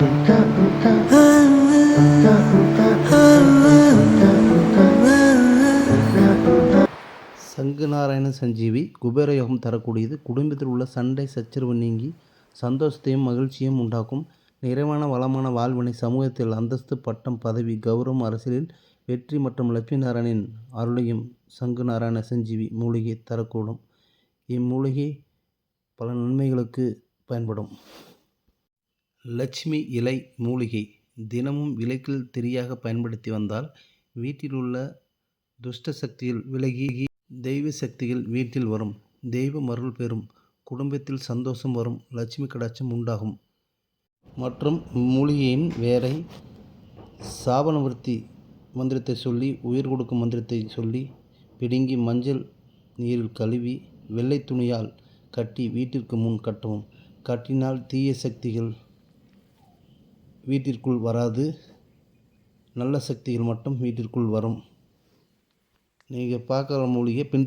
சங்கு நாராயண சஞ்சீவி குபேரயோகம் தரக்கூடியது குடும்பத்தில் உள்ள சண்டை சச்சரவு நீங்கி சந்தோஷத்தையும் மகிழ்ச்சியும் உண்டாக்கும் நிறைவான வளமான வாழ்வினை சமூகத்தில் அந்தஸ்து பட்டம் பதவி கௌரவம் அரசியலில் வெற்றி மற்றும் லட்சுமி நாராயணின் அருளையும் சங்கு நாராயண சஞ்சீவி மூலிகை தரக்கூடும். இம்மூலிகை பல நன்மைகளுக்கு பயன்படும். லட்சுமி இலை மூலிகை தினமும் விளக்கில் திரியாக பயன்படுத்தி வந்தால் வீட்டில் உள்ள துஷ்ட சக்தியில் விலகி தெய்வ சக்திகள் வீட்டில் வரும். தெய்வம் அருள் பெறும். குடும்பத்தில் சந்தோஷம் வரும். லட்சுமி கடாட்சம் உண்டாகும். மற்றும் மூலிகையின் வேரை சாபனவர்த்தி மந்திரத்தை சொல்லி உயிர் கொடுக்கும் மந்திரத்தை சொல்லி பிடுங்கி மஞ்சள் நீரில் கழுவி வெள்ளை துணியால் கட்டி வீட்டிற்கு முன் கட்டவும். கட்டினால் தீய சக்திகள் வீட்டிற்குள் வராது. நல்ல சக்திகள் மட்டும் வீட்டிற்குள் வரும். நீங்கள் பார்க்குற மூலிகை பின்